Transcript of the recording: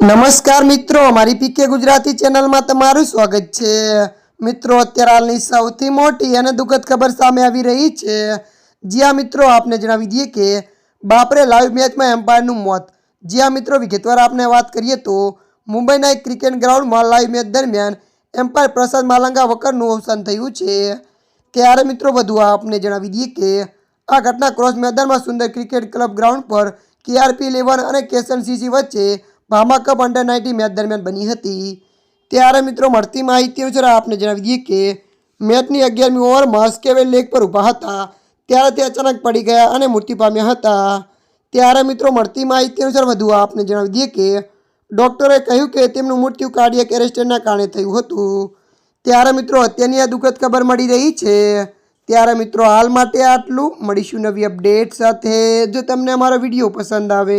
નમસ્કાર મિત્રો મારી પીકે ગુજરાતી ચેનલમાં તમારું સ્વાગત છે. મિત્રો, અત્યારે હાલની સૌથી મોટી અને દુઃખદ ખબર સામે આવી રહી છે. જ્યાં મિત્રો, આપને જણાવી દઈએ કે બાપરે લાઈવ મેચમાં એમ્પાયરનું મોત. જ્યાં મિત્રો, વિગતવાર આપણે વાત કરીએ તો મુંબઈના એક ક્રિકેટ ગ્રાઉન્ડમાં લાઈવ મેચ દરમિયાન એમ્પાયર પ્રસાદ માલંગા વકરનું અવસાન થયું છે. ત્યારે મિત્રો, વધુ આપને જણાવી દઈએ કે આ ઘટના ક્રોસ મેદાનમાં સુંદર ક્રિકેટ ક્લબ ગ્રાઉન્ડ પર કેઆરપી ઇલેવન અને કેસનસીસી વચ્ચે ભામા કપ અંડર નાઇન્ટી મેચ દરમિયાન બની હતી. ત્યારે મિત્રો મળતી માહિતી અનુસાર આપને જણાવી દઈએ કે મેચની અગિયારમી ઓવરમાં સ્કેવેલ લેગ પર ઊભા હતા. ત્યારે તે અચાનક પડી ગયા અને મૃત્યુ પામ્યા હતા. ત્યારે મિત્રો મળતી માહિતી અનુસાર વધુ આપને જણાવી દઈએ કે ડૉક્ટરે કહ્યું કે તેમનું મૃત્યુ કાર્ડિયક એરેસ્ટના કારણે થયું હતું. ત્યારે મિત્રો અત્યારની આ દુઃખદ ખબર મળી રહી છે. ત્યારે મિત્રો હાલ માટે આટલું. મળીશું નવી અપડેટ સાથે. જો તમને અમારો વીડિયો પસંદ આવે